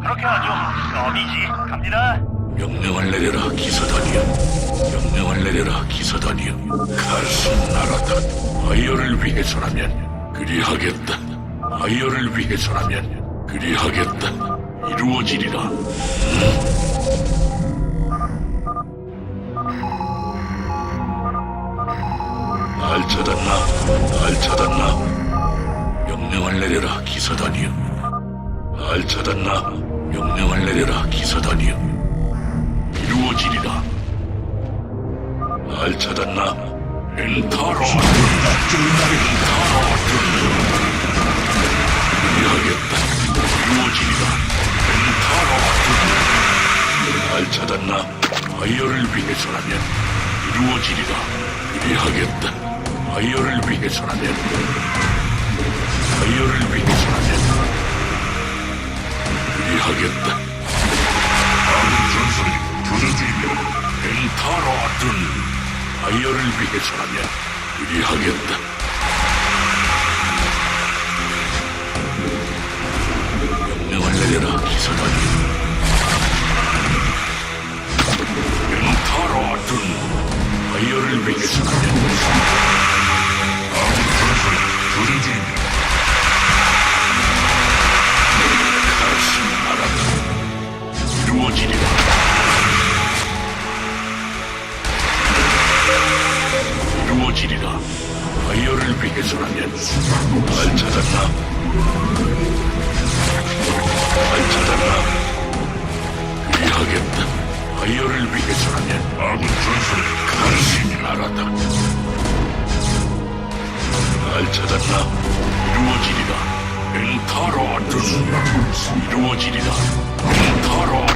그렇게 하죠. 어디지? 갑니다. 명령을 내려라 기사단이여 명령을 내려라 기사단이여 가슴 나라다 아이어를 위해서라면 그리하겠다 아이어를 위해서라면 그리하겠다 이루어지리라 알 찾았나? 알 찾았나? 명령을 내려라 기사단이여 알 찾았나? 명령을 내려라 기사단이여 이루어지리라. 알 찾았나? 엔타로 그리하겠다. 이루어지리라. 엔타로 알 찾았나? 아이어를 위해서라면 이루어지리라. 그리하겠다. 아이어를 위해서라면 아이어를 위해서라면 그리하겠다. 전설이 교전 중입니다. 엔타로든 아이어를 위해서라면 그리하겠다. 명령을 내려라 기사단이. 엔타로든 아이어를 위해서라면 전설이 교전 중입니 나라다. 이루어지리라. 이루어지리라. 아이어를 위해서라면 알 찾았나? 알 찾았나? 그리하겠다. 아이어를 위해서라면 아군 전설이 가슴 나라다. 알 찾았나? 이루어지리라. 엔타로든 이루어지리라. 엔타로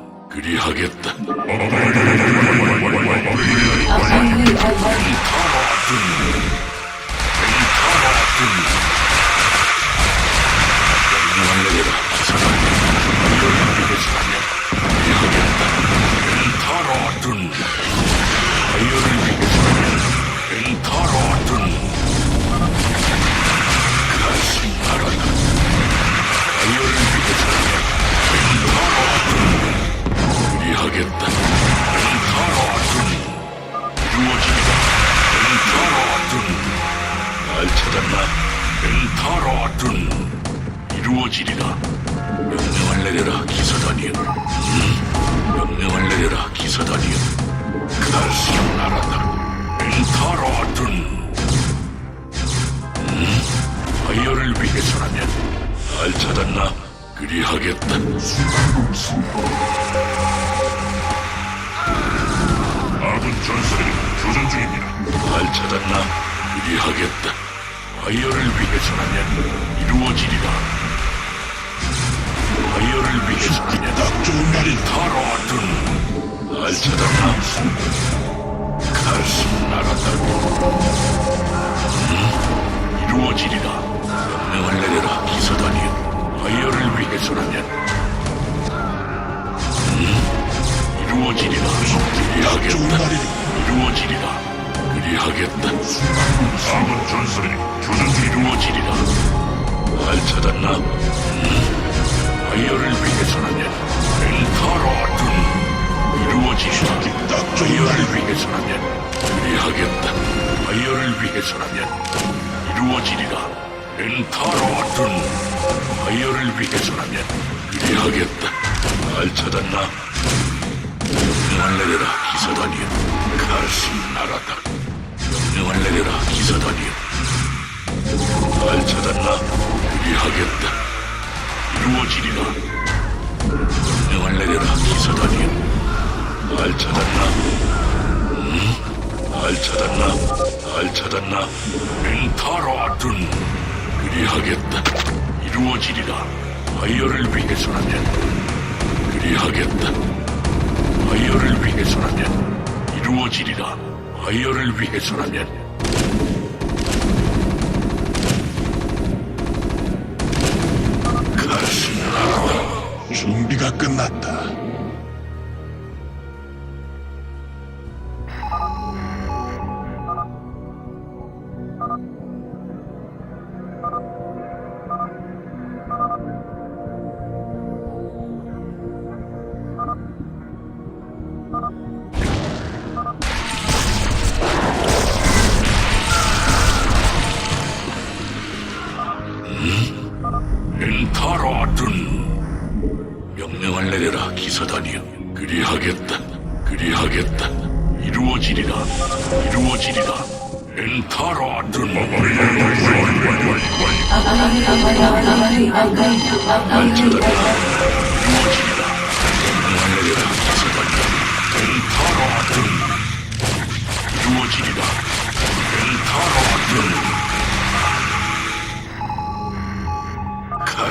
그리하겠다. 아군이 엔타로 알 찾았나? 그리하겠다. 아이어를 위해서라면 이루어지리라. 아이어를 위해서라면 딱 좋은 날이 타로든 알 찾았나? 가슴 나라다. 이루어지리라. 명령을 내려라 기사단이여. 아이어를 위해서라면 음, 이루어지리라. 이루어지리라. 그리 하겠다. 아군 전설이 교전 이루어지리라. 알 찾았나? 음, 아이어를 위해서라면 엔타로든 이루어지리라. 아이어를 위해서라면 그리 하겠다. 아이어를 위해서라면 이루어지리라. 엔타로든 아이어를 위해서라면 그리 하겠다. 알 찾았나? 명령을 내려라 기사단이여. 가슴 나라다. 명령을 내려라 기사단이여. 알 찾았나? 그리하겠다. 이루어지리라. 명령을 내려라 기사단이여. 알 찾았나? 음? 알 찾았나? 알 찾았나? 엔타로든 그리하겠다. 이루어지리라. 아이어를 위해서라면 그리하겠다. 아이어를 위해서라면 이루어지리라. 아이어를 위해서라면 준비가 끝났다.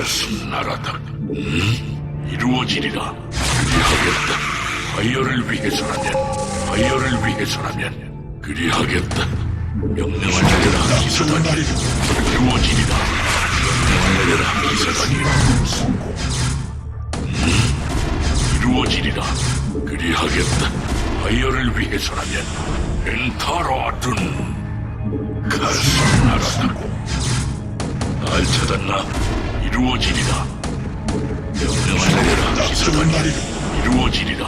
가슴 나라다. 음? 이루어지리라. 그리하겠다. 아이어를 위해서라면, 아이어를 위해서라면, 그리하겠다. 명령을 내려라, 기사단이. 이루어지리라. 명령을 내려라, 기사단이. 음? 이루어지리라. 그리하겠다. 아이어를 위해서라면, 엔타로든. 가슴 나라다. 날 찾았나? 이루어지리라. 명령을 내려라, 기사단이. 이루어지리라.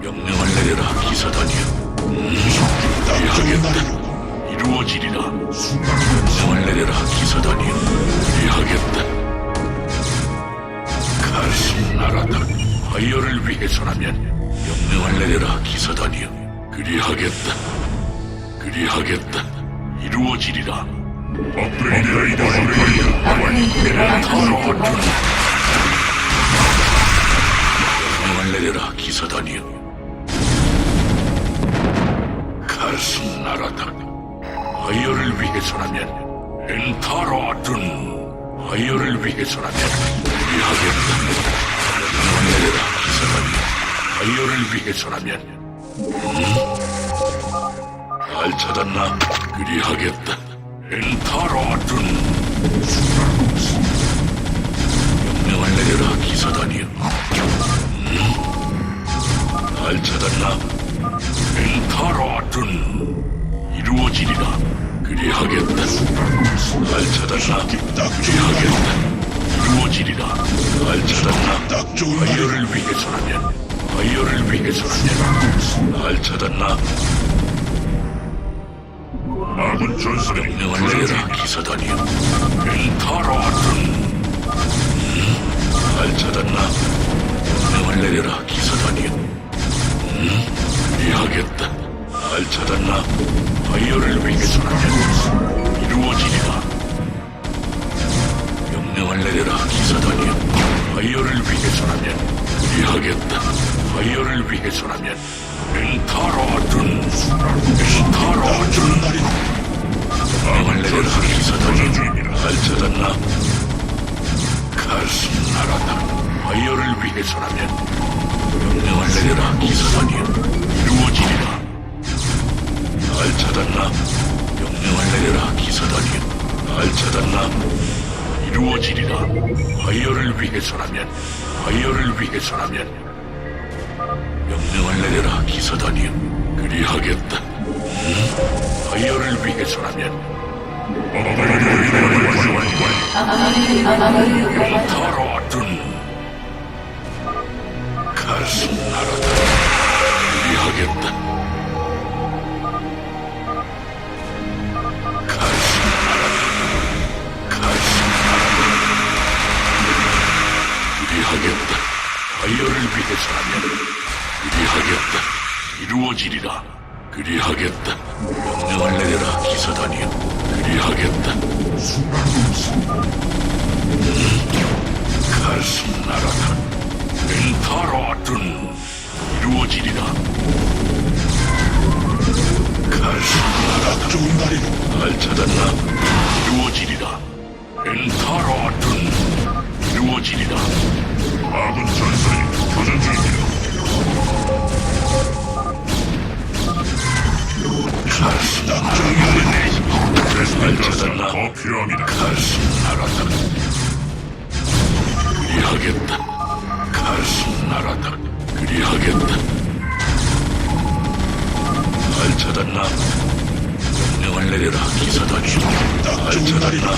명령을 내려라, 기사단이. 그리하겠다. 이루어지리라. 명령을 내려라, 기사단이. 그리하겠다. 가슴 나라다. 아이어를 위해서라면 명령을 내려라, 기사단이. 그리하겠다. 그리하겠다. 이루어지리라. 업그레이드 더러운 명령을 내려라 기사단이여 가슴 나라다 아이어를 위해서라면 엔타로든 아이어를 위해서라면 우리하겠다. 명령을 내려라 기사단이여 아이어를 위해서라면 음? 날 찾았나? 그리하겠다 엔타로든 명령을 내려라 기사단이여. 음? 날 찾았나? 엔타로든 이루어지리라. 그리하겠다. 날 찾았나? 그리하겠다. 이루어지리라. 날 찾았나? 아이어를 위해서라면 아이어를 위해서라면 날 찾았나 아군 전사 명령을 내려라. 기사단이여 엔타로든 날 찾았나? 명령을 내려라 기사단이여 이해하겠다. 날 찾았나? 아이어를 위해서라면 이루어지리라. 명령을 내려라 기사단이여 아이어를 위해서라면 이해하겠다 아이어를 위해서라면 엔타로든 명을 내려라 기사단이 날 찾았나? 가슴 나라다. 아이어를 위해서라면 명령을 내려라 기사단이 이루어지리라. 날 찾았나? 명령을 내려라 기사단이 날 찾았나? 이루어지리라. 아이어를 위해서라면 아이어를 위해서라면 명령을 내려라 기사단이 그리하겠다. 음? 아이어를 위해서라면. 더러웠던 가슴 나라다 그리하겠다. 그리하겠다. 아이어를 위해서라면 그리하겠다. 이루어지리라. 그리하겠다. 명령을 내려라 기사단이여. 그리하겠다. 가슴 나라다. 엔타로든 이루어지리라. 가슴 나라다. 좋은 날이로 날 찾았나. 이루어지리라. 엔타로든 이루어지리라. 아군 교전 중입니다 알차단나 더 필요합니다. 가시 나라다. 그리하겠다. 가시 나라다. 그리하겠다. 날 찾았나? 명령을 내려라. 기사다 죽는다. 날 찾았나?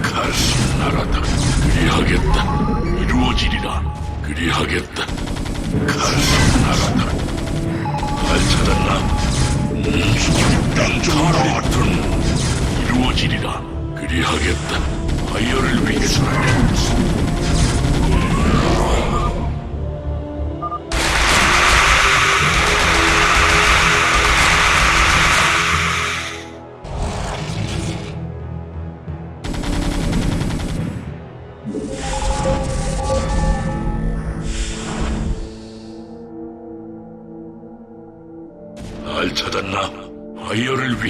가시 나라다. 그리하겠다. 이루어지리라. 그리하겠다. 가슴 나라다. 알차단나 땅종아리든 이루어지리라 그리하겠다 하이어를 위해서라면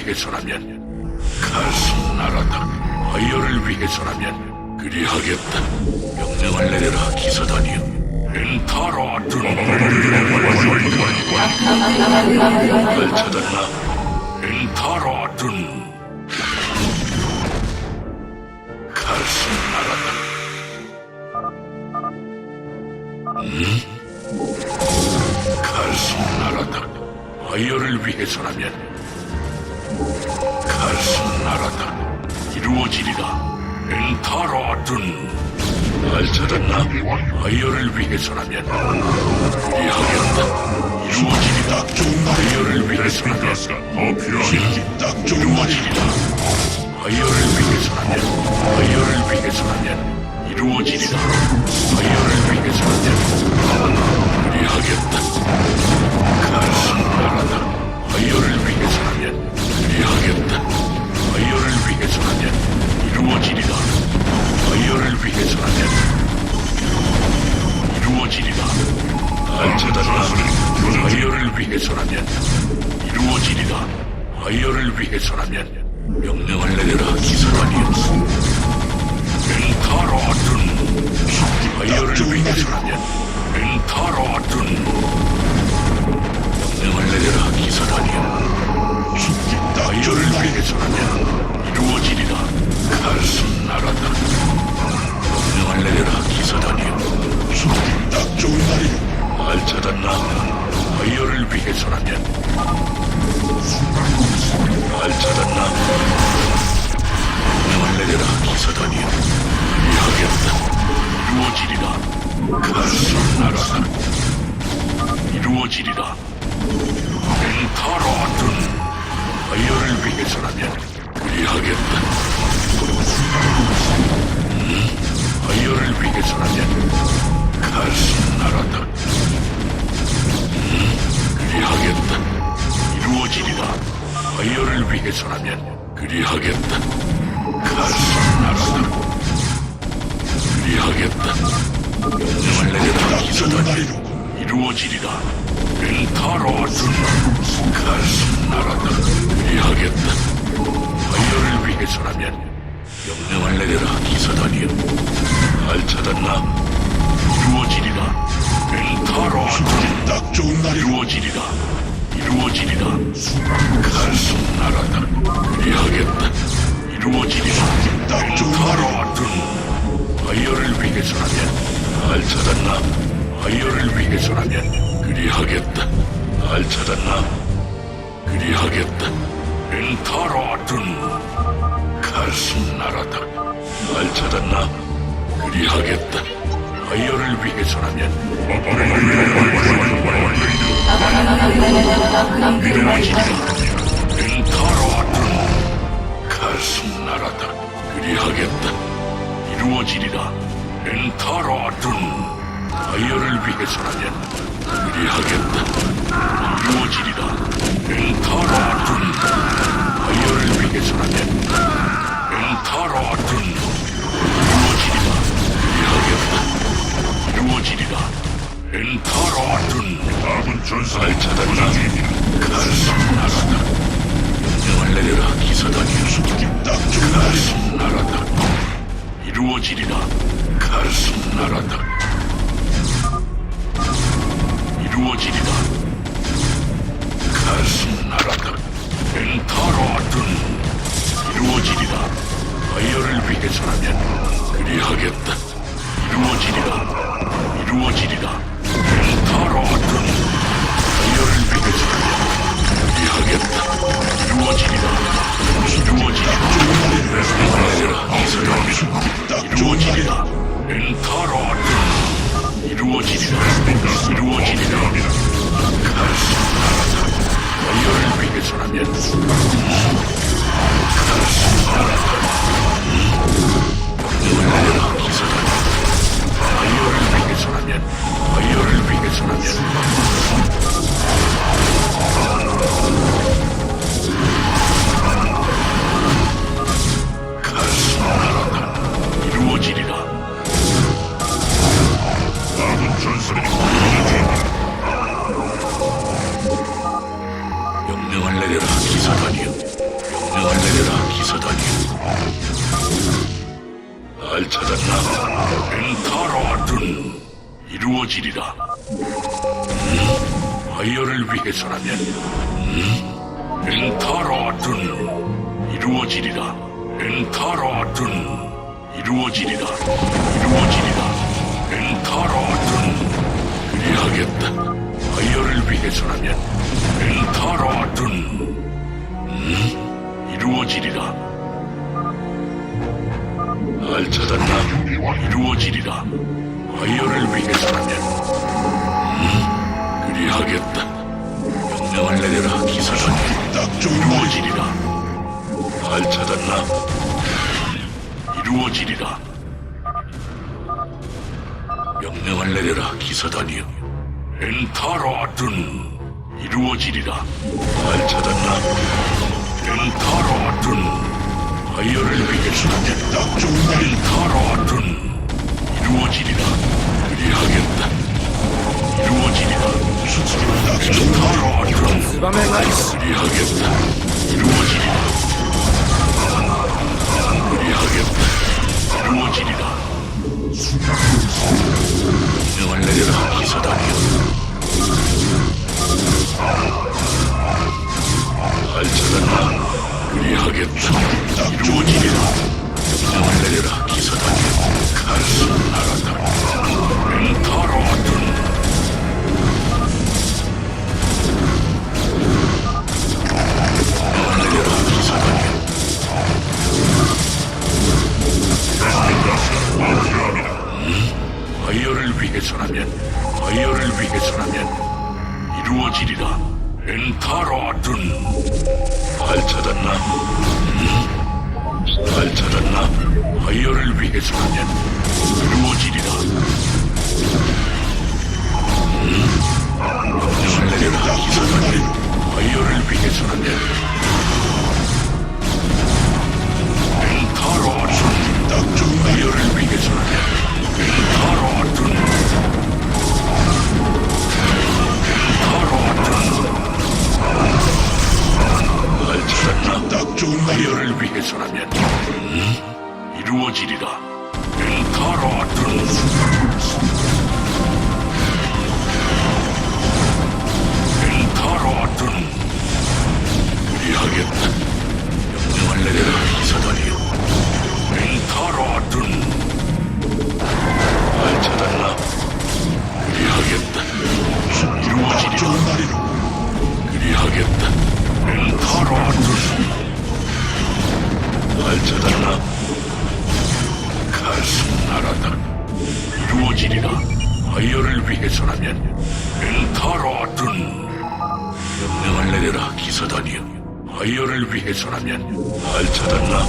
위해서라면 가슴 나라다. 하이어를 위해서라면 그리하겠다. 명령을 내려라 기사단이여. 엔타로든 날 찾았나? 엔타로든 가슴 나라다. 가슴 나라다. 아이어를 위해서라면 가슴 나라다. 이루어지리라. 엔타로든 날 찾았나? 아이어를 위해서라면 그리하겠다. 이루어지리라. 아이어를 위해서라면 더 필요하니 딱 좋은 말이리라. 아이어를 위해서라면 아이어를 위해서라면 이루어지리라. 아이어를 위해서라면 그리하겠다. 가슴 나라다. 위해서라면 그리 하겠다. 아이어를 위해서라면 이루어지리라. 아이어를 위해서라면 이루어지리라. 날 찾았나? 아이어를 위해서라면 이루어지리라. 아이어를 위해서라면 명령을 내려라 기사관이여. 엔타로든 아이어를 위해서라면 엔타로든 명령을 내려라 기사단이여 아 이어를 위해서라면 이루어지리라. 가슴 나라다. 명령을 내려라 기사단이여. 딱 좋은 날이요 날 찾았나 아이어를 위해서라면 날 찾았나 명령을 내려라 기사단이여. 이하겠다. 이루어지리라. 가슴 나라다. 이루어지리라 아이어를 위해서라면 그리하겠다. 음? 아이어를 위해서라면 가슴 나라다. 음? 그리하겠다. 이루어지리라. 아이어를 위해서라면 그리하겠다. 가슴 나라다. 그리하겠다. 명령을 내려라 이루어지리라 엔타로든 가슴 나라다 그리하겠다. 아이어를 위해서라면 명령을 내려라 기사단이여. 날 찾았나? 이루어지리라. 엔타로든 딱 좋은 날 이루어지리라. 이루어지리라. 가슴 나라다 그리하겠다. 이루어지리라. 엔타로든 아이어를 위해서라면 날 찾았나? 아이어를 위해서라면 그리하겠다. 날 찾았나? 그리하겠다. 엔타로든 가슴 나라다. 날 찾았나? 그리하겠다. 아이어를 위해서라면 이루어지리라. 엔타로든 가슴 나라다. 그리하겠다. 이루어지리라. 엔타로든 아이어를 위해서라면 그리하겠다. 이루어지리라. 엔타로든 아이어를 위해서라면 엔타로든 이루어지리라. 그리하겠다. 이루어지리라. 엔타로든 아군 전사를 찾았나? 가슴 나라다. 명령을 내려라 기사단이여. 가슴 나라다. 이루어지리라 가슴 나라다 이루어지리라 가슴 나라다 엔타로든 이루어지리라 위해서라면 그리하겠다. 이루어지리라. 이루어지리라. 엔타로든 파이어를 위해서라면 그리하겠다. 이루어지리라. 이루어지리라. 이루어지리라. 엔타로든 이루어지리라. 이루어지리라. 가스 파이어를 위해서라면 파이어를 그리하겠다. 파이어를 위해서라면 엔타로든 음, 이루어지리라. 알 찾았나? 이루어지리라. 파이어를 위해서라면 음, 그리하겠다. 명령을 내려라 기사단이 이루어지리라. 알 찾았나? 이루어지리라. 명령을 내려라 기사단이여 엔타로든 이루어지리라. 알 찾았나? 파이어를 위해서라면 딱 좋은 날이 엔타로든 이루어지리라. 그리하겠다. 이루어지리라. 엔타로든 그리하겠다. 이루어지리라 해서라면 날 찾았나?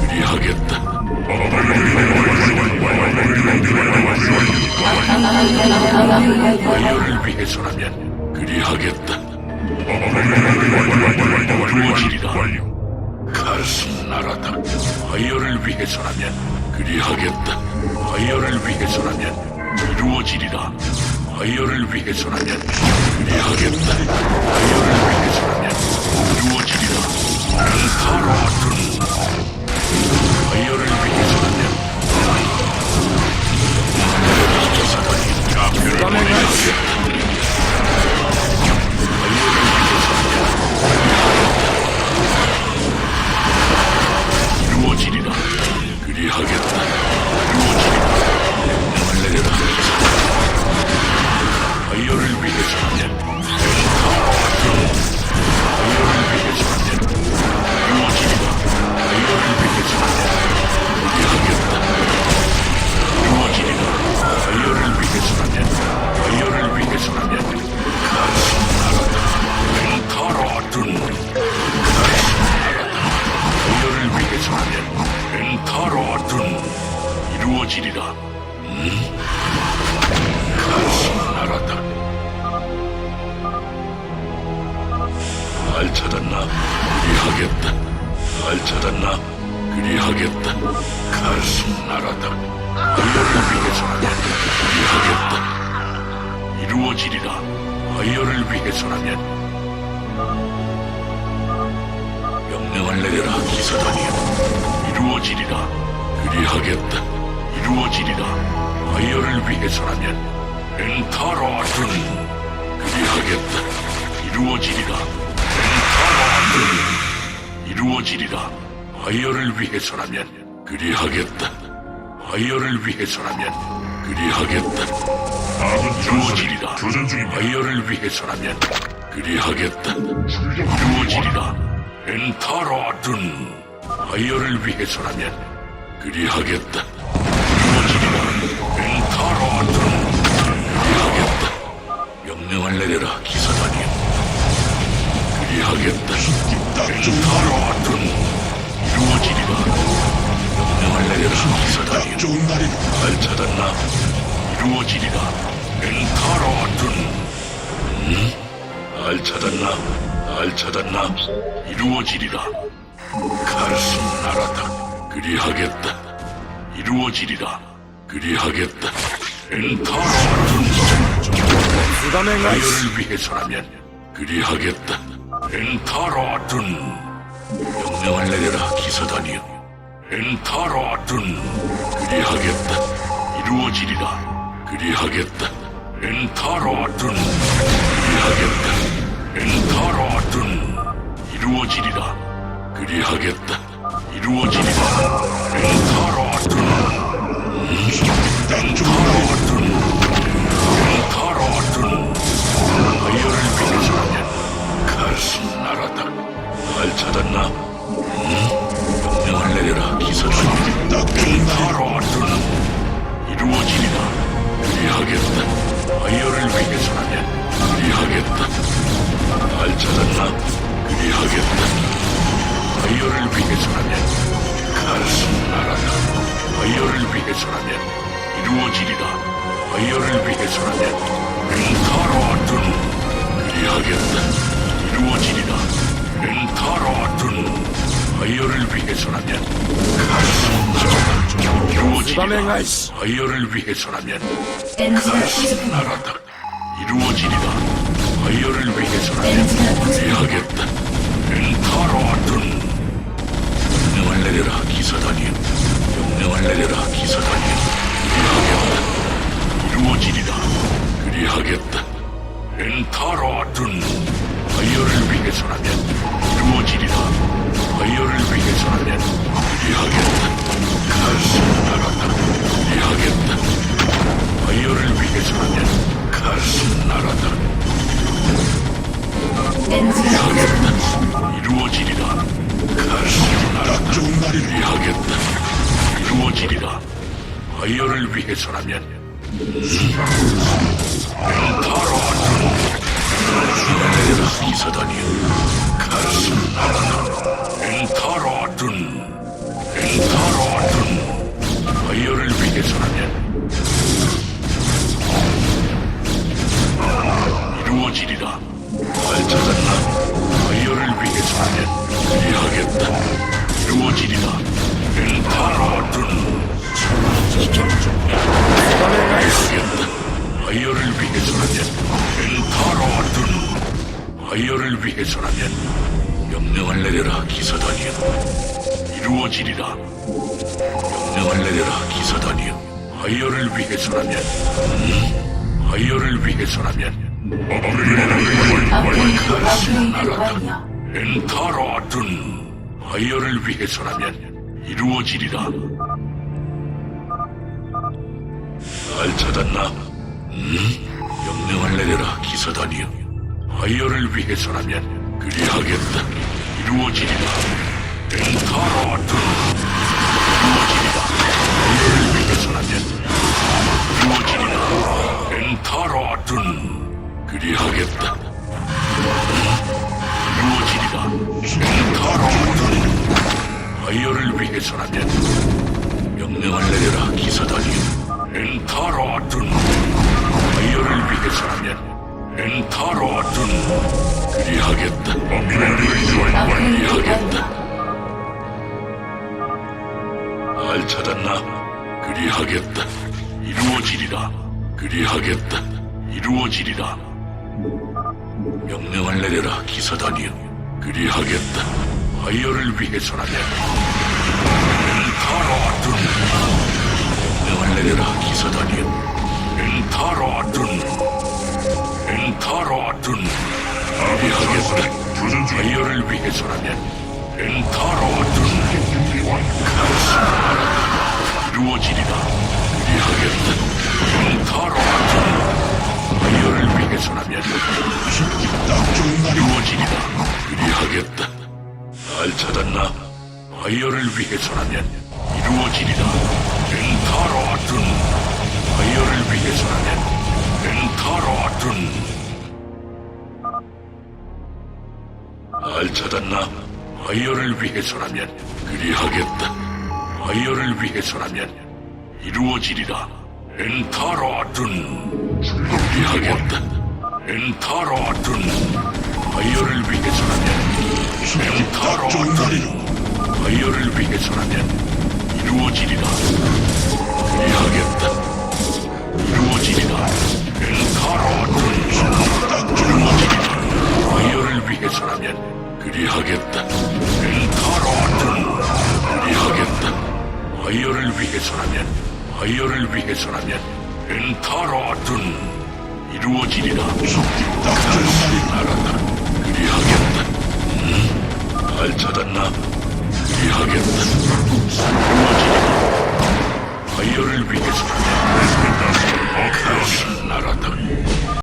그리하겠다. 파이어를 위해서라면 그리하겠다. 이루어지리라 가슴 나라다. 파이어를 위해서라면 그리하겠다. 파이어를 위해서라면 이루어지리라. 파이어를 위해서라면 그리하겠다. 파이어를 위해서라면 이루어지리라 엔타로든 파이어를 위해서라 그리하겠다. 날 찾았나? 그리하겠다. 가슴 나라다. 아이어를 위해서라면 그리하겠다. 이루어지리라. 아이어를 위해서라면 명령을 내려라 기사단이여 이루어지리라 그리하겠다 이루어지리라 아이어를 위해서라면 엔타로든 그리하겠다 이루어지리라 이루어지리라. 아이어를 위해서라면 그리하겠다. 아이어를 위해서라면 그리하겠다. 아군 이루어지리라. 교전 중입니다. 아이어를 위해서라면 그리하겠다. 이루어지리라. 엔타로든 아이어를 위해서라면 그리하겠다. 이루어지리라. 엔타로든 그리하겠다. 명령을 내려라 기사단이여 하겠다 엔타로든 이루어지리라 명령을 내려라 기사단이여 좋은 날이 날 찾았나 이루어지리라 엔타로든 날 찾았나? 날 찾았나? 이루어지리라. 가슴 나라다. 그리하겠다. 이루어지리라. 그리하겠다. 엔타로든 아이어를 위해서라면 그리하겠다. 엔타로든 명령을 내려라 기사단이여. 엔타로든 그리하겠다. 이루어지리라. 그리하겠다. 엔타로든 그리하겠다. 엔타로든 이루어지리라. 그리하겠다. 이루어지리라. 엔타로든 엔타로든 아이어를 위해서라면 가슴 나라다. 날 찾았나? 응? 명령을 내려라 기사단이. 엔타로든 이루어지리라. 그리하겠다. 아이어를 위해서라면 그리하겠다. 날 찾았나? 그리하겠다. 아이어를 위해서라면 가슴 나라다. 아이어를 위해서라면 이루어지리라. 아이어를 위해서라면 엔타로든 그리하겠다. 이루어지리라. 엔타로든 아이어를 위해서라면 가슴. 이루어지리라. 아이어를 위해서라면 가슴. 나라다. 이루어지리라. 아이어를 위해서라면. 그리하겠다. 엔타로든 명령을 내려라 기사단이여. 명령을 내려라 기사단이여. 이루어지리라. 그리하겠다. 엔타로든 아이어를 위해서라면 이루어지리라. 아이어를 위해서라면 그리하겠다. 가슴 나라다. 그리하겠다. 아이어를 위해서라면 가슴 나라다. 엔지가 하겠다. 이루어지리라. 가슴 나라다. 좋은 날이 하겠다. 이루어지리라. 아이어를 위해서라면. 엔타로 날 찾았나? 음? 명령을 내려라 기사단이여. 아이어를 위해서라면 그리하겠다. 이루어지리라. 엔타로든 이루어지리라. 아이어를 위해서라면 이루어지리라. 엔타로든 그리하겠다. 이루어지리라. 엔타로든 아이어를 위해서라면 명령을 내려라 기사단이여 엔타로든 아이어를 위해서라면 그리하겠다. 업그레이드 그리하겠다. 완료. 알 찾았나? 그리하겠다. 이루어지리라. 그리하겠다. 이루어지리라. 명령을 내려라, 기사단이여. 그리하겠다. 아이어를 위해서라면. 엔타로든 명령을 내려라, 기사단이여. 엔타로든 엔타로든 그리하겠다. 아이어를 위해서라면. 엔타로든 이루어지리라. 그리하겠다. 엔타로든 아이어를 위해서라면. 이루어지리라. 그리하겠다. 날 찾았나? 아이어를 위해서라면 이루어지리라. 엔타로든 아이어를 위해서라면 엔타로든 날 찾았나? 아이어를 위해서라면 그리하겠다. 아이어를 위해서라면 이루어지리라. 엔타로든 그리하겠다. 엔타로든 아이어를 위해서라면 엔타로든 아이어를 위해서라면 이루어지리라. 그리하겠다. 이루어지리라. 엔타로든 이루어지리라. 아이어를 위해서라면 그리하겠다. 엔타로든 그리하겠다. 아이어를 위해서라면 아이어를 위해서라면 엔타로든 이루어지리라. 나라다. 그리하겠다. 음, 알 찾았나? 그리하겠다. 이루어지리라. 아이어를 위해서라면 나라다.